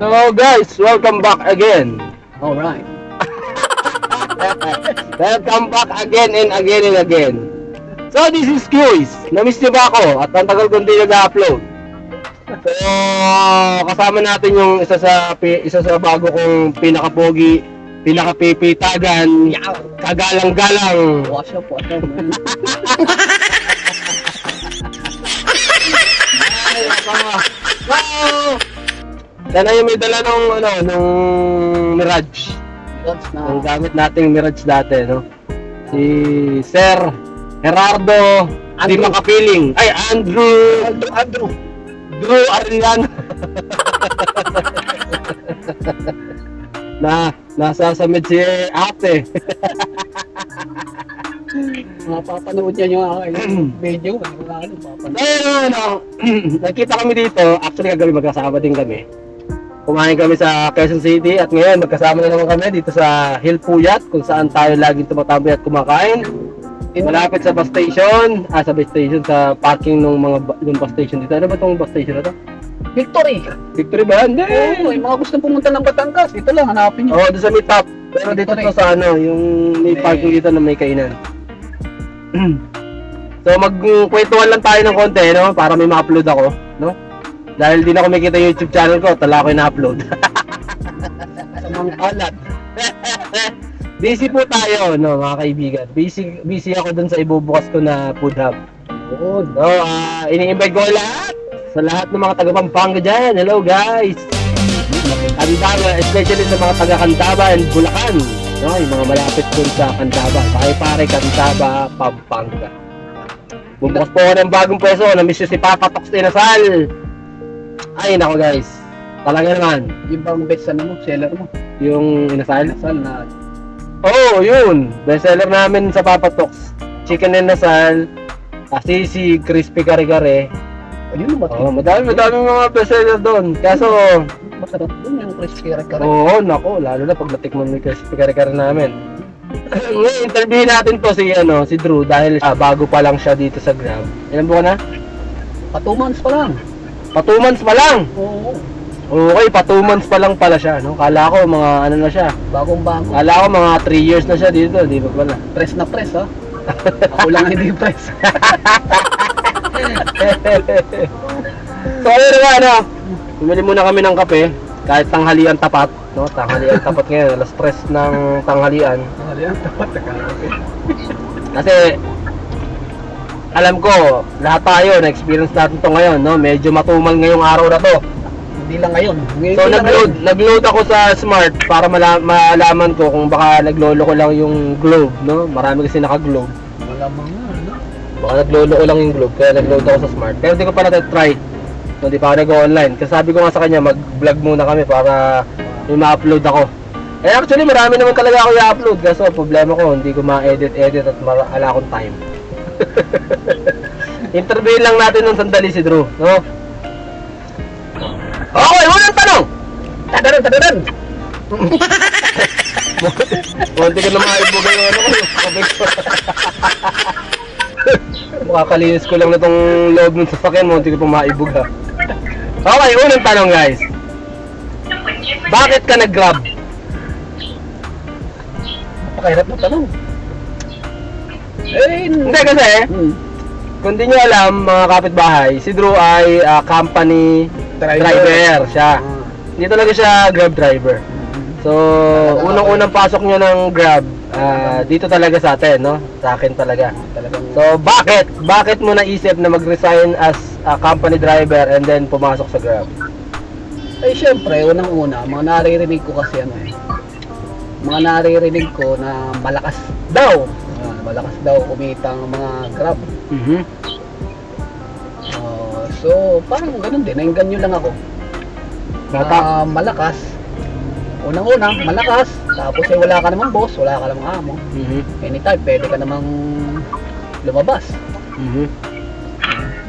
So guys, welcome back again. Alright. welcome back again and again and again. So this is Quiz. Namiss niyo ba ako? At ang tagal kong di nag-upload. So kasama natin yung isa sa isa sa bago kong pinaka-pogi, pinaka-pipitagan, kagalang-galang. Wash up, wash up. Ay! Yan na yung may dala nung, ano, nung Mirage. That's na. Ang gamit nating Mirage dati, no? Si Sir Gerardo Di Andrew. Makapiling. Ay, Andrew Andrew, Andrew. Drew Arian. na nasasamid si ate. Mapapanood niya yung aking video. Ano. Ayun, ano, nakita kami dito. Actually, kagabi magkasama din kami. Kumain kami sa Quezon City at ngayon magkasama na naman kami dito sa Hill Puyat kung saan tayo laging tumatambi at kumakain. Malapit sa bus station, ah sa bus station, sa parking ng mga yung bus station dito. Ano ba itong bus station na to? Victory! Victory ba? Hindi! Oo, yung mga gusto pumunta ng Batangas, dito lang, hanapin niyo. Oo, oh, doon sa may top. Pero dito to sa ano, yung may May- parking dito na may kainan. so magkwentuhan lang tayo ng konti, no? Para may ma-upload ako, no? Dahil di na ako makita yung YouTube channel ko, tala ko yung na-upload. Alat. busy po tayo, no, mga kaibigan. Busy, busy ako dun sa ibubukas ko na food hub. Oo. So, ah, ini-invite ko lahat sa lahat ng mga taga Pampanga dyan. Hello, guys! Candaba, especially sa mga taga Candaba and Bulacan. No, yung mga malapit dun sa Candaba. Pare-pare, Candaba, Pampanga. Bumukas po ako ng bagong pwesto. Na-miss yun si Papa Tox Tinasal. Ay, nako guys. Talaga naman. Yung bang best ano mo, seller mo. Yung inasal. Saan na? Oo, oh, yun. Bestseller namin sa Papa Tox. Chicken and nasal. Asisi, crispy kare-kare. Ayun ba? Oo, madami, madami mga bestseller doon. Kaso, Masarap dun yung crispy kare Oo, nako, lalo na pag natikman mo yung crispy kare-kare namin. Ngayon, interview natin po si, ano, si Drew dahil ah, bago pa lang siya dito sa Grab. Ilan buwan na? Pa two months pa lang. Pa 2 months pa lang! Oo. Okay, pa 2 months pa lang pala siya, no? Kala ko mga ano na siya. Bagong bago. Kala ko mga 3 years na siya dito, di ba pala? Press na press ha. Ako lang hindi press. so, ayun nga, ano, bumili muna kami ng kape, kahit tanghalian tapat, no? Tanghalian tapat ngayon, alas 3 ng tanghalian. Yan? Tapat na kakape. Kasi alam ko, lahat tayo na-experience natin to ngayon, no? Medyo matumal ngayong araw na to. Hindi lang ngayon. Ngayon So nag-load, nag-load ako sa Smart para mala- malaman ko kung baka naglolo ko lang yung globe, no? Marami kasi naka-globe. nga. Ano? Baka naglolo ko lang yung globe, kaya nag-load ako sa Smart. Pero di ko pa na-try. No, di pa ako nag-online. Kasi sabi ko nga sa kanya, mag-vlog muna kami para may ma-upload ako. Eh actually, marami naman talaga ako i-upload. Kaso problema ko, hindi ko ma-edit-edit at mara- ala akong time. Interview lang natin ng sandali si Drew, no? Okay, unang tanong! Tadaran, tadaran! Munti ko na maibugay yung ano ko. Makakalinis ko lang na tong loob ng sasakyan, munti ko pa maibug ha. Okay, unang tanong guys. Bakit ka nag-grab? Napakahirap na tanong. Eh, Hindi kasi, Hmm. kung di nyo alam mga kapitbahay, si Drew ay ah, company driver, siya. Ah. Hindi talaga siya grab driver. So, unang-unang pasok nyo ng grab, ah, dito talaga sa atin, no? Sa akin talaga. Talagang So, bakit? Bakit mo naisip na mag-resign as a company driver and then pumasok sa Grab? Eh, syempre, unang-una, mga naririnig ko kasi ano eh. Mga naririnig ko na malakas daw. Malakas daw kumita ang mga grab. Mhm. Ah, so, parang ganun din. Nainganyo lang ako. Bata. Ah, malakas. Unang-una, malakas. Tapos eh, wala ka namang boss, wala ka namang amo. Mhm. Anytime, pwede ka namang lumabas. Mhm.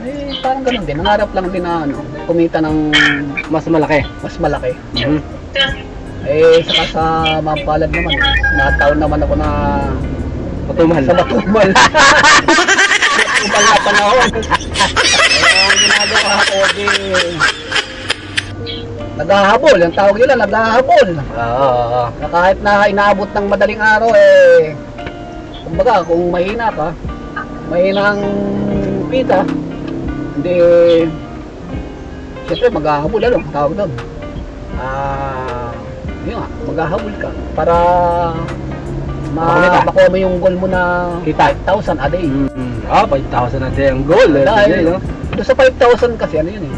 Eh, parang ganun din. Nangarap lang din na ano, kumita ng Mas malaki. mas malaki. Mhm. Eh, saka sa mampalad naman, nataon naman ako na Matumal. sa matumal. matumal na panahon. Kaya ang ginagawa ko, di, naghahabol. Yung tawag nila, naghahabol. Oo. Na kahit na inaabot ng madaling araw, eh, kumbaga, kung mahina ka, mahina ang pita, hindi, siyempre maghahabol, ano, tawag doon. Ah, yun nga, maghahabol ka para. Ma makuha mo yung goal mo na Kita. 5,000 a day. Mm-hmm. Ah, 5,000 na din ang goal. Eh, Dahil, no? doon sa 5,000 kasi ano yun eh.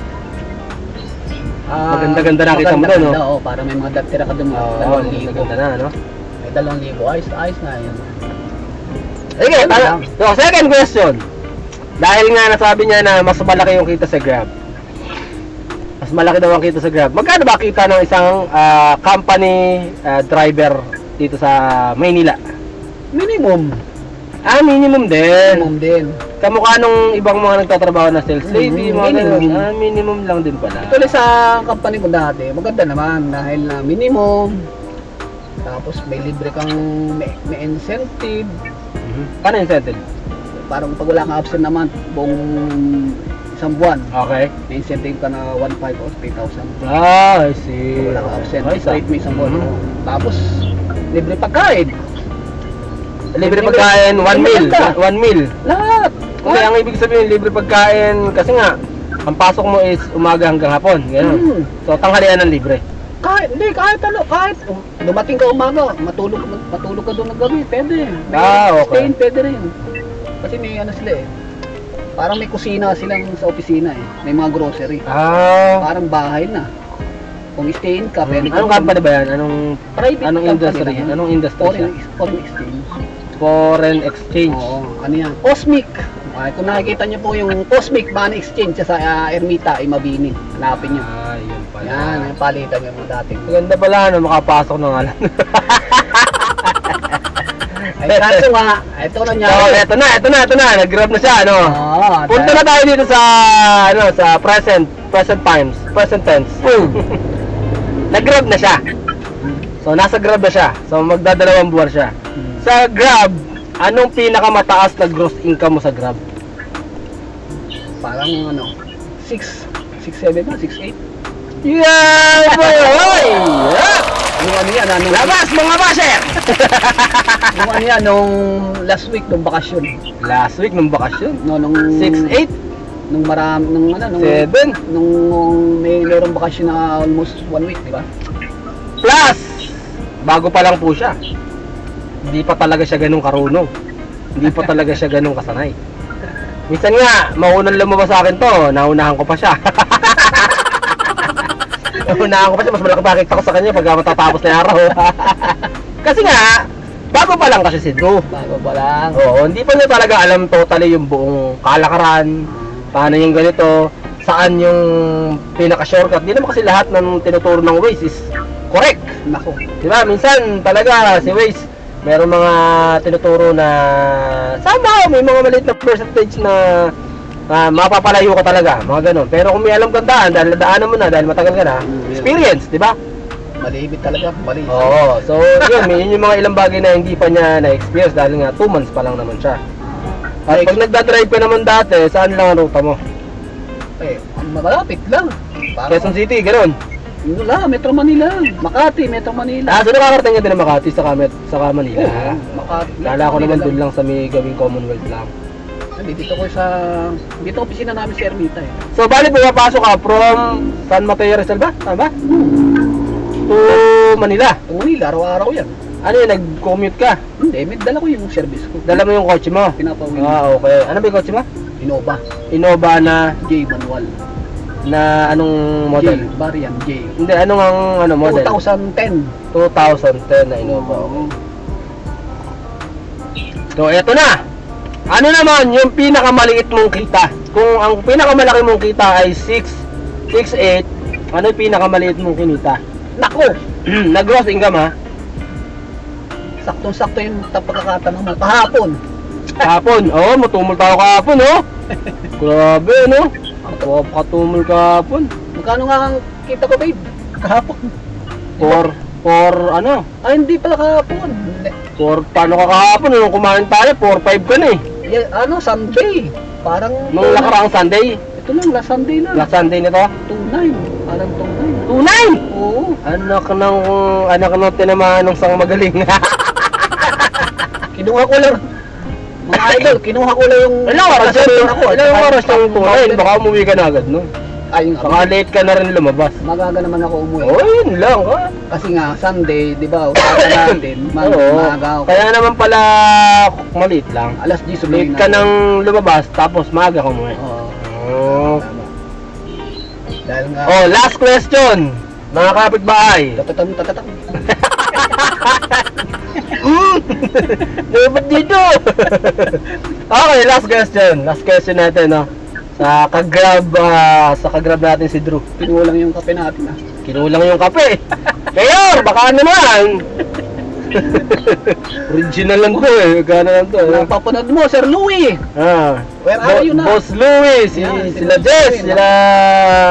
Ah, Maganda-ganda nakita mo doon, no? maganda, Oo, para may mga datira ka doon, Oo, dalawang libo. ganda na, no? May dalawang libo, ayos, ayos na yun. Sige, Ano para, so, second question. Dahil nga nasabi niya na mas malaki yung kita sa Grab. Mas malaki daw ang kita sa Grab. Magkano ba kita ng isang ah, company ah, driver dito sa Maynila? Minimum. Ah, minimum din. Minimum din. Kamukha nung ibang mga nagtatrabaho na sales lady, Mm, mga ganun. minimum. Ah, minimum lang din pala. Ito sa company ko dati, maganda naman dahil na minimum. Tapos may libre kang may, may incentive. Mhm. Paano incentive? Parang pag wala kang absent naman buong isang buwan, Okay. may incentive ka na 1.5 or 3,000. Ah, I see. Wala kang absent, ah. straight mo isang buwan. Mhm. Tapos libre pagkain. Libre pagkain, one meal. Libre One meal. Lahat. Hindi, ang ibig sabihin, libre pagkain, kasi nga, ang pasok mo is umaga hanggang hapon, gano'n. Mm. So, tanghalian ng libre. Kahit, hindi, kahit ano, kahit um, dumating ka umaga, matulog, matulog ka doon ng gabi, pwede. May Ah, okay. stay-in, pwede rin. Kasi may ano sila eh. Parang may kusina silang sa opisina eh. May mga grocery. Ah, Parang bahay na. Kung stay-in ka, pwede ka. anong company ba yan? Anong, Private anong company industry? naman. Anong industry siya? Foreign, foreign exchange. Foreign exchange. Oo, ano yan? Cosmic. Ay, kung nakikita niyo po yung Cosmic Money Exchange sa uh, Ermita, ay Mabini. Hanapin niyo. Ah, yun pala. Yan, yung palitan yung mga dating. Maganda pala, ano, makapasok na nga lang. Ay, kaso nga, ito na niya. so, eto na, eto na, eto na, nag-grab na siya, ano. Oo, Punta na tayo dito sa, ano, sa present, present times, present tense. nag-grab na siya. So, nasa grab na siya. So, magdadalawang buwan siya. Sa Grab, anong pinakamataas na gross income mo sa Grab? Parang ano, 6, 6, 7 na, 6, 8. Yeah, boy! Yeah! Yung ano yan, ano, Labas, mga basher! yung ano yan, nung last week, nung bakasyon. Last week, nung bakasyon. No, nung, 6, 8, Nung maram, nung ano, nung, 7, nung, nung may merong bakasyon na almost one week, di ba? plus! Bago pa lang po siya. Hindi pa talaga siya ganun karunong. Hindi pa talaga siya ganun kasanay. Minsan nga, maunang lumabas sa akin to, naunahan ko pa siya. naunahan ko pa siya, mas malaki pa kita ko sa kanya pag matatapos na yung araw. kasi nga, bago pa lang kasi si Drew. Bago pa lang. Oo, hindi pa niya talaga alam totally yung buong kalakaran, paano yung ganito, saan yung pinaka-shortcut. Hindi naman kasi lahat ng tinuturo ng Waze is correct. Nako. Di ba? Minsan talaga si Waze, meron mga tinuturo na somehow may mga maliit na percentage na ah, mapapalayo ka talaga, mga ganun. Pero kung may alam kang daan, dahil nadaanan mo na, dahil matagal ka na, experience, di ba? Malibit talaga, mali. Oo, so yun, may- yun yung mga ilang bagay na hindi pa niya na-experience dahil nga 2 months pa lang naman siya. At pag nagdadrive ka naman dati, saan lang ang ruta mo? Eh, malapit lang. Parang, Quezon City, ganun. Wala, Metro Manila. Makati, Metro Manila. Ah, so nakakarating ka din ng Makati sa, Kamet, sa Manila. Oo, Makati. Kala ko naman dun lang sa may gawing Commonwealth lang. Hindi, dito ko sa... Dito opisina namin sa Ermita eh. So, bali pumapasok ka from San Mateo Rizal ba? Tama ba? To Manila. Ito Manila, araw-araw yan. Ano yun, nag-commute ka? Hindi, may dala ko yung service ko. Dala mo yung kotse mo? Pinapawin. Ah, okay. Ano ba yung kotse mo? Innova. Innova na, J manual. na anong model? J, variant J. Hindi, anong ang ano, model? 2010. 2010 na Innova. Oo. So, eto na. Ano naman yung pinakamaliit mong kita? Kung ang pinakamalaki mong kita ay 6, 6, 8, ano yung pinakamaliit mong kinita? Nako! na gross income ha? Saktong-sakto yung pagkakatanong mo. Kahapon. Kahapon, oo, oh, matumol tayo kahapon, oh. Grabe, no? Oo, katumol kahapon. Magkano nga ang kita ko, babe? Kahapon. For, for, ano? Ay, hindi pala kahapon. For, paano ka kahapon? Nung kumain tayo, 4-5 ka na eh. Ano, Sunday. Parang... Nung nakaraang Sunday, Ito lang, last Sunday lang. last Sunday nito, 2-9. Parang 2-9. Tunay! Oo. Anak ng, anak ng tinamaan ng sang magaling. Kinuha ko lang. Mga idol, kinuha ko lang yung... Ilang oras ako, ilang oras yung tunay? Baka umuwi ka na agad, no? Ay, nga. Baka late ka na rin lumabas. Magaga naman ako umuwi. Oo, yun lang. ah. Kasi nga, Sunday, di ba, usapan natin, mag Oo. maaga ako. Kaya naman pala maliit lang. Alas 10 umuwi Late na ka ako. nang lumabas, tapos maaga ka umuwi. Oo. Oh. Tama. Dahil nga, oh, last question. Mga kapitbahay. tatatam, tatatam. Mm! Dapat dito. okay, last question. Last question natin, no. Sa kagrab, ah, sa kagrab natin si Drew. Pinulang yung kape natin ah. Kinulang yung kape. Mayor, baka naman. Original lang to eh. Gana lang to. eh. Napapanood mo, Sir Louie! Ah. Where are Bo- you now? Boss Louie, si, Yan, sila Jess, Louie, sila...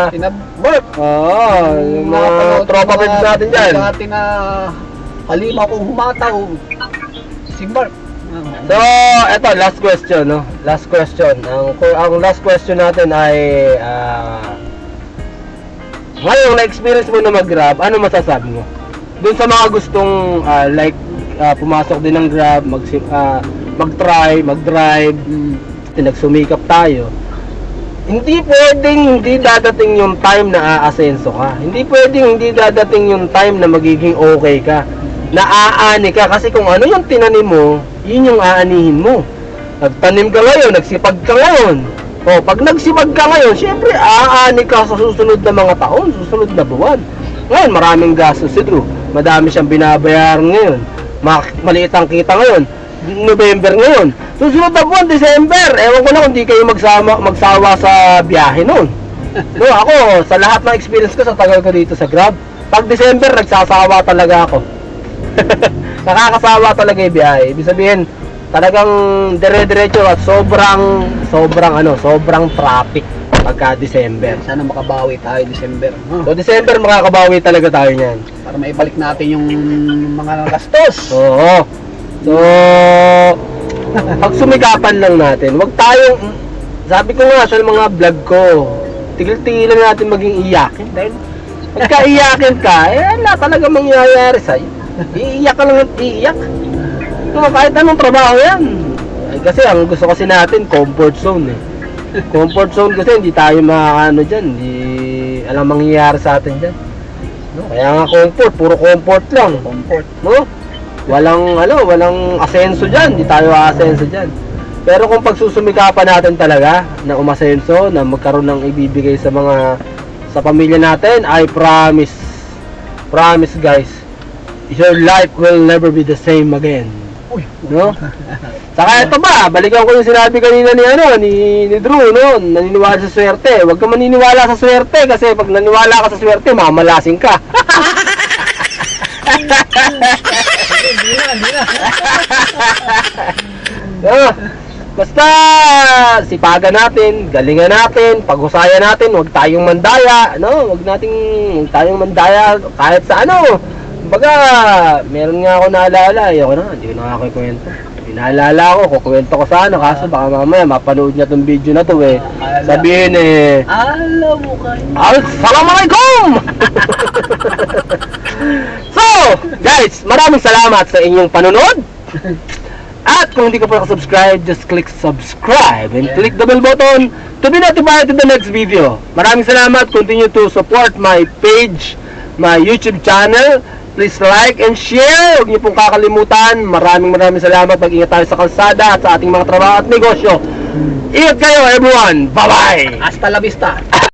Tinabot! Oo, yung mga tropa friends natin dyan. Dati na halima kong humataw. Si Mark. So, eto, last question, no? Last question. Ang, ang last question natin ay, ah, ngayon, na-experience mo na mag-grab, ano masasabi mo? Doon sa mga gustong, ah, like, ah, pumasok din ng grab, mag, ah, mag-try, mag-drive, Mm. nagsumikap tayo, hindi pwedeng hindi dadating yung time na aasenso ka. Hindi pwedeng hindi dadating yung time na magiging okay ka. Na aani ka kasi kung ano yung tinanim mo, yun yung aanihin mo. Nagtanim ka ngayon, nagsipag ka ngayon. O, pag nagsipag ka ngayon, syempre aani ka sa susunod na mga taon, susunod na buwan. Ngayon, maraming gastos si Drew. Madami siyang binabayaran ngayon. Ma- maliit ang kita ngayon. November ngayon. Susunod na buwan, December. Ewan ko na kung di kayo magsama, magsawa sa biyahe noon. No, ako, sa lahat ng experience ko sa tagal ko dito sa Grab, pag December, nagsasawa talaga ako. Nakakasawa talaga yung biyahe. Ibig sabihin, talagang dire-diretso at sobrang, sobrang ano, sobrang traffic pagka December. Sana makabawi tayo December. Huh? So, December, makakabawi talaga tayo niyan. Para maibalik natin yung mga gastos. Oo. So, pag sumikapan lang natin, wag tayong, sabi ko nga sa mga vlog ko, tigil-tigilan natin maging iyakin. Dahil pagka iyakin ka, eh wala talaga mangyayari sa'yo. Iiyak ka lang at iiyak. No, kahit anong trabaho yan. Ay, kasi ang gusto kasi natin, comfort zone eh. Comfort zone kasi hindi tayo makakano dyan, hindi alam mangyayari sa atin dyan. No, kaya nga comfort, puro comfort lang. Comfort. No? Walang ano, walang asenso diyan, di tayo aasenso diyan. Pero kung pagsusumikapan natin talaga na umasenso, na magkaroon ng ibibigay sa mga sa pamilya natin, I promise, promise guys, your life will never be the same again. Uy. No? Saka ito ba, balikan ko yung sinabi kanina ni ano, ni, ni Drew, no? Naniniwala sa swerte. Huwag ka maniniwala sa swerte kasi pag naniwala ka sa swerte, mamalasing ka. Ah, basta sipagan natin, galingan natin, paghusayan natin, huwag tayong mandaya, no? Huwag nating huwag tayong mandaya kahit sa ano. Baga, meron nga ako naalala, ayoko na, hindi ko na ako kwento. Inaalala ko, kukwento ko sana, kaso baka mamaya mapanood niya tong video na to eh. Sabihin eh, Alam mo kayo. Assalamualaikum! so, guys, maraming salamat sa inyong panonood. At kung hindi ka pa nakasubscribe, just click subscribe and Yeah. click the bell button to be notified to the next video. Maraming salamat. Continue to support my page, my YouTube channel. Please like and share. Huwag niyo pong kakalimutan. Maraming maraming salamat. Mag-ingat tayo sa kalsada at sa ating mga trabaho at negosyo. Ingat kayo, everyone. Bye-bye! Hasta la vista.